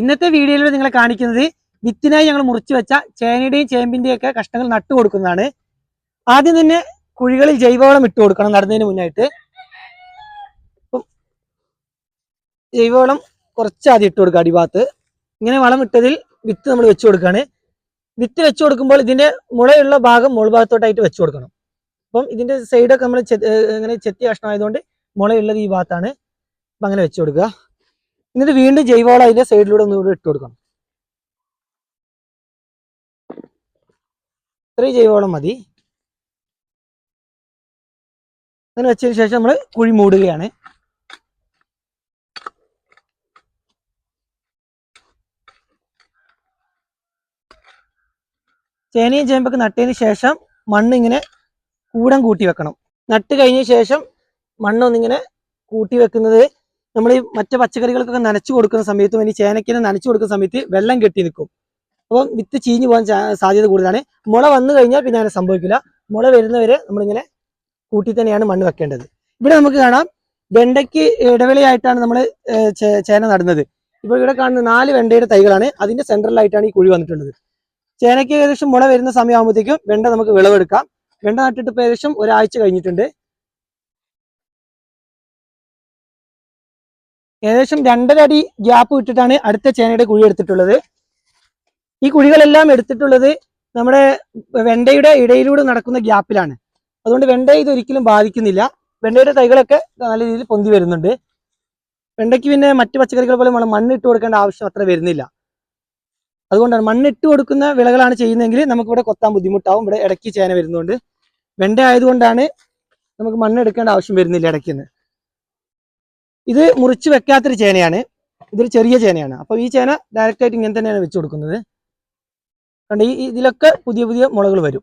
ഇന്നത്തെ വീഡിയോയിൽ നിങ്ങളെ കാണിക്കുന്നത് വിത്തിനായി ഞങ്ങൾ മുറിച്ചു വെച്ച ചേനയുടെയും ചേമ്പിന്റെയും ഒക്കെ കഷ്ണങ്ങൾ നട്ടു കൊടുക്കുന്നതാണ്. ആദ്യം തന്നെ കുഴികളിൽ ജൈവവളം ഇട്ട് കൊടുക്കണം നടുന്നതിന് മുന്നായിട്ട്. ജൈവവളം കുറച്ച് ആദ്യം ഇട്ട് കൊടുക്കുക അടിഭാഗത്ത്. ഇങ്ങനെ വളം ഇട്ടതിൽ വിത്ത് നമ്മൾ വെച്ചു കൊടുക്കുകയാണ്. വിത്ത് വെച്ചു കൊടുക്കുമ്പോൾ ഇതിന്റെ മുളയുള്ള ഭാഗം മുൾഭാഗത്തോട്ടായിട്ട് വെച്ചു കൊടുക്കണം. അപ്പം ഇതിന്റെ സൈഡൊക്കെ നമ്മൾ ഇങ്ങനെ ചെത്തിയ കഷ്ണമായതുകൊണ്ട് മുളയുള്ളത് ഈ ഭാഗത്താണ്. അപ്പം അങ്ങനെ വെച്ചു കൊടുക്കുക. എന്നിട്ട് വീണ്ടും ജൈവവളം അതിന്റെ സൈഡിലൂടെ ഒന്നുകൂടി ഇട്ട് കൊടുക്കണം. ഇത്രയും ജൈവവളം മതി. അങ്ങനെ വെച്ചതിന് ശേഷം നമ്മൾ കുഴി മൂടുകയാണ്. ചേനയും ചേമ്പൊക്കെ നട്ടതിന് ശേഷം മണ്ണ് ഇങ്ങനെ കൂടം കൂട്ടി വെക്കണം. നട്ട് കഴിഞ്ഞ ശേഷം മണ്ണൊന്നിങ്ങനെ കൂട്ടി വെക്കുന്നത് നമ്മൾ ഈ മറ്റു പച്ചക്കറികൾക്കൊക്കെ നനച്ചു കൊടുക്കുന്ന സമയത്തും ഇനി ചേനക്കിനെ നനച്ചു കൊടുക്കുന്ന സമയത്ത് വെള്ളം കെട്ടി നിൽക്കും. അപ്പോൾ വിത്ത് ചീഞ്ഞു പോകാൻ സാധ്യത കൂടുതലാണ്. മുള വന്നു കഴിഞ്ഞാൽ പിന്നെ അങ്ങനെ സംഭവിക്കില്ല. മുള വരുന്നവരെ നമ്മളിങ്ങനെ കൂട്ടി തന്നെയാണ് മണ്ണ് വെക്കേണ്ടത്. ഇവിടെ നമുക്ക് കാണാം വെണ്ടയ്ക്ക് ഇടവേളയായിട്ടാണ് നമ്മൾ ചേന നടുന്നത്. ഇപ്പോൾ ഇവിടെ കാണുന്ന നാല് വെണ്ടയുടെ തൈകളാണ്. അതിന്റെ സെൻട്രലായിട്ടാണ് ഈ കുഴി വന്നിട്ടുള്ളത്. ചേനയ്ക്ക് ഏകദേശം മുള വരുന്ന സമയമാകുമ്പോഴത്തേക്കും വെണ്ട നമുക്ക് വിളവെടുക്കാം. വെണ്ട നട്ടിട്ട് ഇപ്പോൾ ഏകദേശം ഒരാഴ്ച കഴിഞ്ഞിട്ടുണ്ട്. ഏകദേശം രണ്ടര അടി ഗ്യാപ്പ് വിട്ടിട്ടാണ് അടുത്ത ചേനയുടെ കുഴി എടുത്തിട്ടുള്ളത്. ഈ കുഴികളെല്ലാം എടുത്തിട്ടുള്ളത് നമ്മുടെ വെണ്ടയുടെ ഇടയിലൂടെ നടക്കുന്ന ഗ്യാപ്പിലാണ് അതുകൊണ്ട് വെണ്ട ഇതൊരിക്കലും ബാധിക്കുന്നില്ല. വെണ്ടയുടെ തൈകളൊക്കെ നല്ല രീതിയിൽ പൊന്തി വരുന്നുണ്ട്. വെണ്ടയ്ക്ക് പിന്നെ മറ്റു പച്ചക്കറികൾ പോലെ നമ്മൾ മണ്ണിട്ട് കൊടുക്കേണ്ട ആവശ്യം അത്ര വരുന്നില്ല. അതുകൊണ്ടാണ് മണ്ണിട്ട് കൊടുക്കുന്ന വിളകളാണ് ചെയ്യുന്നതെങ്കിൽ നമുക്ക് ഇവിടെ കൊത്താൻ ബുദ്ധിമുട്ടാവും. ഇവിടെ ഇടയ്ക്ക് ചേന വരുന്നതുകൊണ്ട് വെണ്ട ആയതുകൊണ്ടാണ് നമുക്ക് മണ്ണ് എടുക്കേണ്ട ആവശ്യം വരുന്നില്ല ഇടയ്ക്ക് ഇത് മുറിച്ച് വെക്കാത്തൊരു ചേനയാണ്. ഇതൊരു ചെറിയ ചേനയാണ്. അപ്പോൾ ഈ ചേന ഡയറക്റ്റ് ആയിട്ട് ഇങ്ങനെ തന്നെയാണ് വെച്ച് കൊടുക്കുന്നത്. കണ്ട് ഈ ഇതിലൊക്കെ പുതിയ പുതിയ മുളകൾ വരും.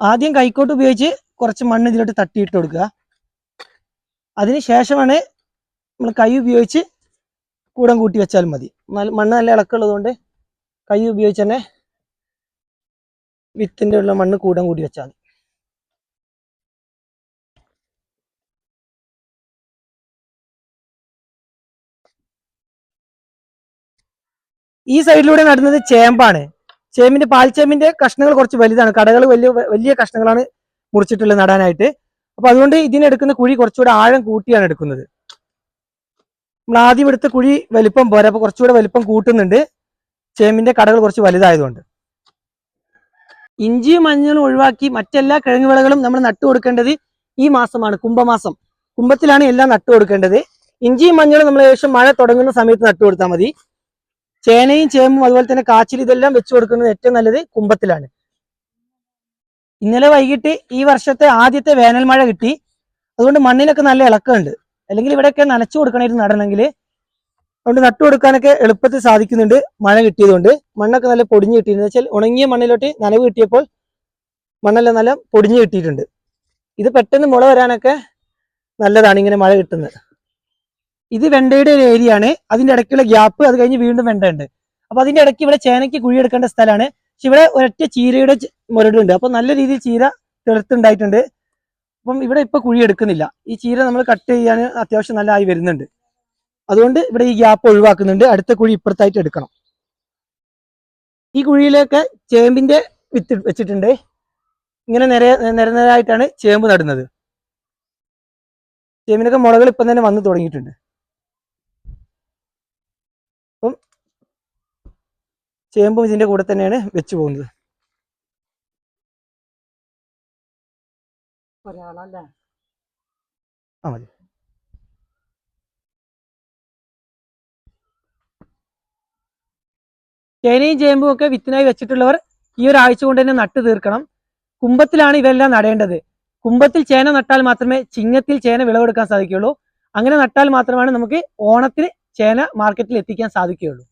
ആദ്യം കൈക്കോട്ട് ഉപയോഗിച്ച് കുറച്ച് മണ്ണ് ഇതിലോട്ട് തട്ടിയിട്ട് കൊടുക്കുക. അതിന് ശേഷമാണ് നമ്മൾ കൈ ഉപയോഗിച്ച് കൂടം കൂട്ടി വെച്ചാലും മതി. മണ്ണ് നല്ല ഇളക്കമുള്ളതുകൊണ്ട് കൈ ഉപയോഗിച്ച് തന്നെ വിത്തിന്റെ ഉള്ള മണ്ണ് കൂടം കൂടി വെച്ചാൽ മതി. ഈ സൈഡിലൂടെ നടുന്നത് ചേമ്പാണ്. ചേമ്പിന്റെ പാൽച്ചേമ്പിന്റെ കഷ്ണങ്ങൾ കുറച്ച് വലുതാണ്. കടകൾ വലിയ വലിയ കഷ്ണങ്ങളാണ് മുറിച്ചിട്ടുള്ളത് നടാനായിട്ട്. അപ്പൊ അതുകൊണ്ട് ഇതിനെടുക്കുന്ന കുഴി കുറച്ചുകൂടെ ആഴം കൂട്ടിയാണ് എടുക്കുന്നത്. നമ്മൾ ആദ്യം എടുത്ത കുഴി വലിപ്പം പോരാ. അപ്പൊ കുറച്ചുകൂടെ വലിപ്പം കൂട്ടുന്നുണ്ട്. ചേമ്പിന്റെ കടകൾ കുറച്ച് വലുതായതുകൊണ്ട്. ഇഞ്ചിയും മഞ്ഞളും ഒഴിവാക്കി മറ്റെല്ലാ കിഴങ്ങ് വിളകളും നമ്മൾ നട്ടു കൊടുക്കേണ്ടത് ഈ മാസമാണ് കുംഭമാസം. കുംഭത്തിലാണ് എല്ലാം നട്ടു കൊടുക്കേണ്ടത്. ഇഞ്ചിയും മഞ്ഞളും നമ്മൾ ഏകദേശം മഴ തുടങ്ങുന്ന സമയത്ത് നട്ടു കൊടുത്താൽ മതി. ചേനയും ചേമ്പും അതുപോലെ തന്നെ കാച്ചിൽ ഇതെല്ലാം വെച്ചു കൊടുക്കുന്നത് ഏറ്റവും നല്ലത് കുംഭത്തിലാണ്. ഇന്നലെ വൈകിട്ട് ഈ വർഷത്തെ ആദ്യത്തെ വേനൽ മഴ കിട്ടി. അതുകൊണ്ട് മണ്ണിനൊക്കെ നല്ല ഇളക്കമുണ്ട്. അല്ലെങ്കിൽ ഇവിടെയൊക്കെ നനച്ചു കൊടുക്കണമായിരുന്നു നടണമെങ്കിൽ അതുകൊണ്ട് നട്ടു കൊടുക്കാനൊക്കെ എളുപ്പത്തിൽ സാധിക്കുന്നുണ്ട്. മഴ കിട്ടിയതുകൊണ്ട്. മണ്ണൊക്കെ നല്ല പൊടിഞ്ഞ് കിട്ടിയിരുന്നു വെച്ചാൽ ഉണങ്ങിയ മണ്ണിലോട്ട് നനവ് കിട്ടിയപ്പോൾ മണ്ണെല്ലാം നല്ല പൊടിഞ്ഞ് കിട്ടിയിട്ടുണ്ട്. ഇത് പെട്ടെന്ന് മുള വരാനൊക്കെ നല്ലതാണ് ഇങ്ങനെ മഴ കിട്ടുന്നത്. ഇത് വെണ്ടയുടെ ഒരു ഏരിയ ആണ്. അതിന്റെ ഇടയ്ക്കുള്ള ഗ്യാപ്പ് അത് കഴിഞ്ഞ് വീണ്ടും വെണ്ട ഉണ്ട് അപ്പൊ അതിന്റെ ഇടയ്ക്ക് ഇവിടെ ചേനയ്ക്ക് കുഴിയെടുക്കേണ്ട സ്ഥലമാണ്. പക്ഷെ ഇവിടെ ഒരൊറ്റ ചീരയുടെ മുരടുണ്ട്. അപ്പൊ നല്ല രീതിയിൽ ചീര തെളുത്തുണ്ടായിട്ടുണ്ട്. അപ്പം ഇവിടെ ഇപ്പൊ കുഴി എടുക്കുന്നില്ല. ഈ ചീര നമ്മൾ കട്ട് ചെയ്യാൻ അത്യാവശ്യം നല്ല ആയി വരുന്നുണ്ട്. അതുകൊണ്ട് ഇവിടെ ഈ ഗ്യാപ്പ് ഒഴിവാക്കുന്നുണ്ട്. അടുത്ത കുഴി ഇപ്പുറത്തായിട്ട് എടുക്കണം. ഈ കുഴിയിലൊക്കെ ചേമ്പിന്റെ വിത്ത് വെച്ചിട്ടുണ്ട്. ഇങ്ങനെ നിര നിരനിരായിട്ടാണ് ചേമ്പ് നടുന്നത്. ചേമ്പിനൊക്കെ മുളകൾ ഇപ്പം തന്നെ വന്നു തുടങ്ങിയിട്ടുണ്ട്. അപ്പം ചേമ്പും ഇതിന്റെ കൂടെ തന്നെയാണ് വെച്ചു പോകുന്നത്. ഒരാളല്ലേ? ആ മതി. ചേനയും ചേമ്പും ഒക്കെ വിത്തിനായി വെച്ചിട്ടുള്ളവർ ഈ ഒരു ആഴ്ച കൊണ്ട് തന്നെ നട്ട് തീർക്കണം. കുംഭത്തിലാണ് ഇവയെല്ലാം നടേണ്ടത്. കുംഭത്തിൽ ചേന നട്ടാൽ മാത്രമേ ചിങ്ങത്തിൽ ചേന വിളവെടുക്കാൻ സാധിക്കുകയുള്ളൂ. അങ്ങനെ നട്ടാൽ മാത്രമാണ് നമുക്ക് ഓണത്തിന് ചേന മാർക്കറ്റിൽ എത്തിക്കാൻ സാധിക്കുകയുള്ളൂ.